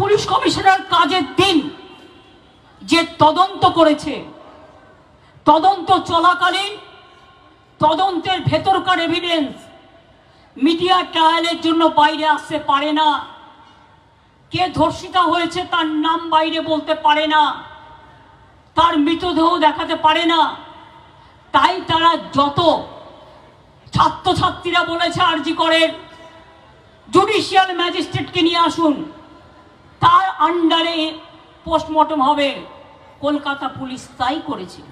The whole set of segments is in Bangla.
পুলিশ কমিশনার কাজের দিন যে তদন্ত করেছে, তদন্ত চলাকালীন তদন্তের ভেতরকার এভিডেন্স মিডিয়া ট্রায়ালের জন্য বাইরে আসতে পারে না। কে ধর্ষিতা হয়েছে তার নাম বাইরে বলতে পারে না। তার মৃতদেহ দেখাতে পারে না। তাই তারা যত ছাত্রছাত্রীরা বলেছে আর্জি করেন জুডিশিয়াল ম্যাজিস্ট্রেটকে নিয়ে আসুন। তার আন্ডারে পোস্টমর্টম হবে। কলকাতা পুলিশ তাই করেছে।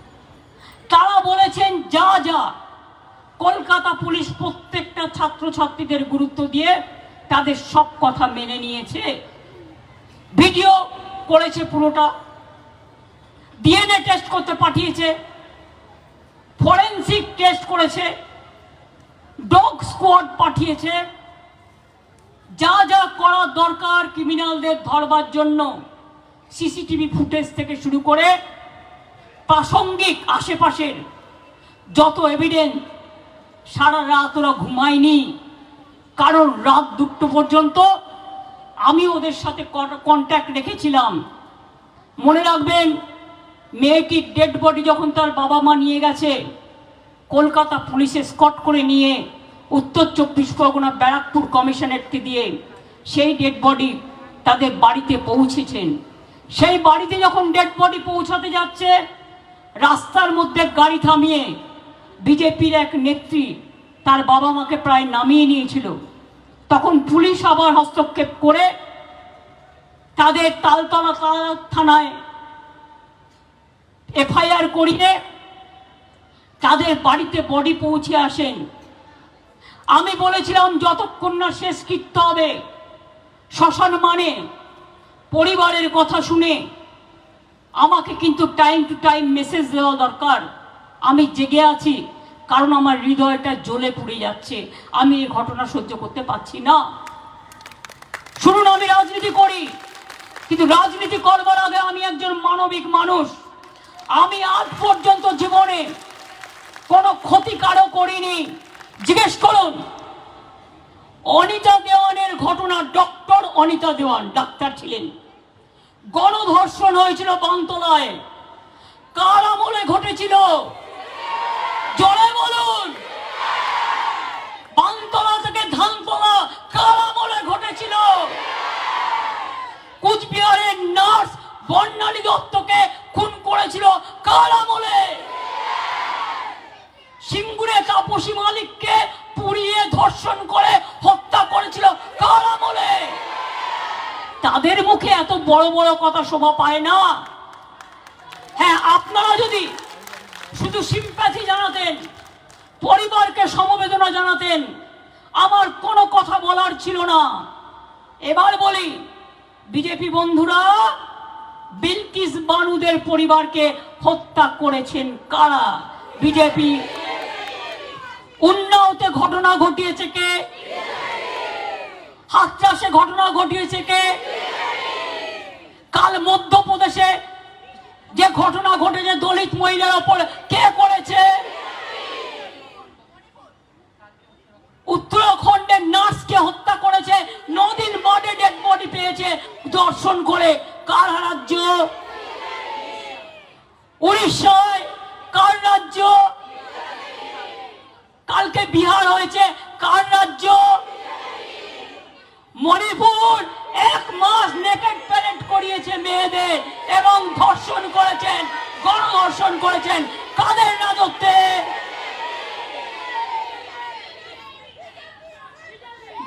তারা বলেছেন, যা যা। কলকাতা পুলিশ প্রত্যেকটা ছাত্রছাত্রীদের গুরুত্ব দিয়ে তাদের সব কথা মেনে নিয়েছে। ভিডিও করেছে পুরোটা। ডিএনএ টেস্ট করতে পাঠিয়েছে। ফরেন্সিক টেস্ট করেছে। ডগ স্কোয়াড পাঠিয়েছে। যা যা করা দরকার ক্রিমিনালদের ধরবার জন্য সিসিটিভি ফুটেজ থেকে শুরু করে প্রাসঙ্গিক আশেপাশের যত এভিডেন্স সারা রাত ওরা ঘুমায়নি কারণ রাত দুটো পর্যন্ত আমি ওদের সাথে কন্ট্যাক্ট রেখেছিলাম। মনে রাখবেন, মেয়েটির ডেড বডি যখন তার বাবা মা নিয়ে গেছে, কলকাতা পুলিশে স্কট করে নিয়ে উত্তর চব্বিশ পরগনা ব্যারাকপুর কমিশনারকে দিয়ে সেই ডেড বডি তাদের বাড়িতে পৌঁছেছেন। সেই বাড়িতে যখন ডেড বডি পৌঁছাতে যাচ্ছে, রাস্তার মধ্যে গাড়ি থামিয়ে বিজেপির এক নেত্রী তার বাবা মাকে প্রায় নামিয়ে নিয়েছিল। তখন পুলিশ আবার হস্তক্ষেপ করে তাদের তালতলা থানায় এফআইআর করিয়ে তাদের বাড়িতে বডি পৌঁছে আসেন। আমি বলেছিলাম, যতক্ষণ না শেষ কৃত্য হবে, শ্মশান মানে পরিবারের কথা শুনে আমাকে কিন্তু টাইম টু টাইম মেসেজ দেওয়া দরকার। আমি জেগে আছি, কারণ আমার হৃদয়টা জ্বলে পুড়ে যাচ্ছে। আমি এই ঘটনা সহ্য করতে পারছি না। শুনুন, আমি রাজনীতি করি, কিন্তু রাজনীতি করবার আগে আমি একজন মানবিক মানুষ। আমি আজ পর্যন্ত জীবনে কোনো ক্ষতি কারও করিনি। জিজ্ঞেস করুন। অনিতা দেওয়ানের ঘটনা ডক্টর অনিতা দেওয়ান, ডাক্তার ছিলেন। গণধর্ষণ হয়েছিল বানতলায় কার আমলে ঘটেছিল জোরে বলুন বান্তলা থেকে ধানতলা কার আমলে ঘটেছিল কুচবিহারের নার্স বর্ণালী দত্তকে খুন করেছিল কার আমলে সিঙ্গুরে তাপসী মালিককে পুড়িয়ে ধর্ষণ করে হত্যা করেছিল কার আমলে? তাদের মুখে এত বড় বড় কথা শোভা পায় না। হ্যাঁ আপনারা যদি শুধু সিম্প্যাথি জানাতেন, পরিবারকে সমবেদনা জানাতেন, আমার কোনো কথা বলার ছিল না। এবার বলি, বিজেপি বন্ধুরা, বিলকিস বানুদের পরিবারকে হত্যা করেছেন কারা? বিজেপি উন্নাওতে ঘটনা ঘটিয়েছে কে? হাতচাষে ঘটনা ঘটিয়েছে কে? কাল মধ্যপ্রদেশে যে ঘটনা ঘটেছে দলিত মহিলার ওপর কে করেছে? উত্তরাখণ্ডের নার্সকে হত্যা করেছে, নদীর মাঠে ডেড বডি পেয়েছে, দর্শন করে কার রাজ্য? উড়িষ্যায়, কার রাজ্য? কালকে বিহার হয়েছে কার রাজ্য? মণিপুর। এক মাস নেকেট প্যারেড করিয়েছে মেয়েদের এবং ধর্ষণ করেছেন, গণধর্ষণ করেছেন। কাদের রাজত্বে?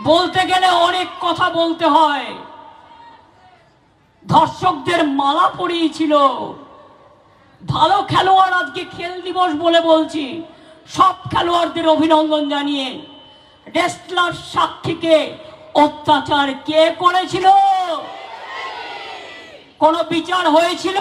বলতে গেলে অনেক কথা বলতে হয়। ধর্ষকদের মালা পরিয়েছিল। ভালো খেলোয়াড় আজকে খেল দিবস বলে বলছি। সব খেলোয়াড়দের অভিনন্দন জানিয়ে রেস্টলার সাক্ষীকে অত্যাচার কে করেছিল? কোন বিচার হয়েছিল?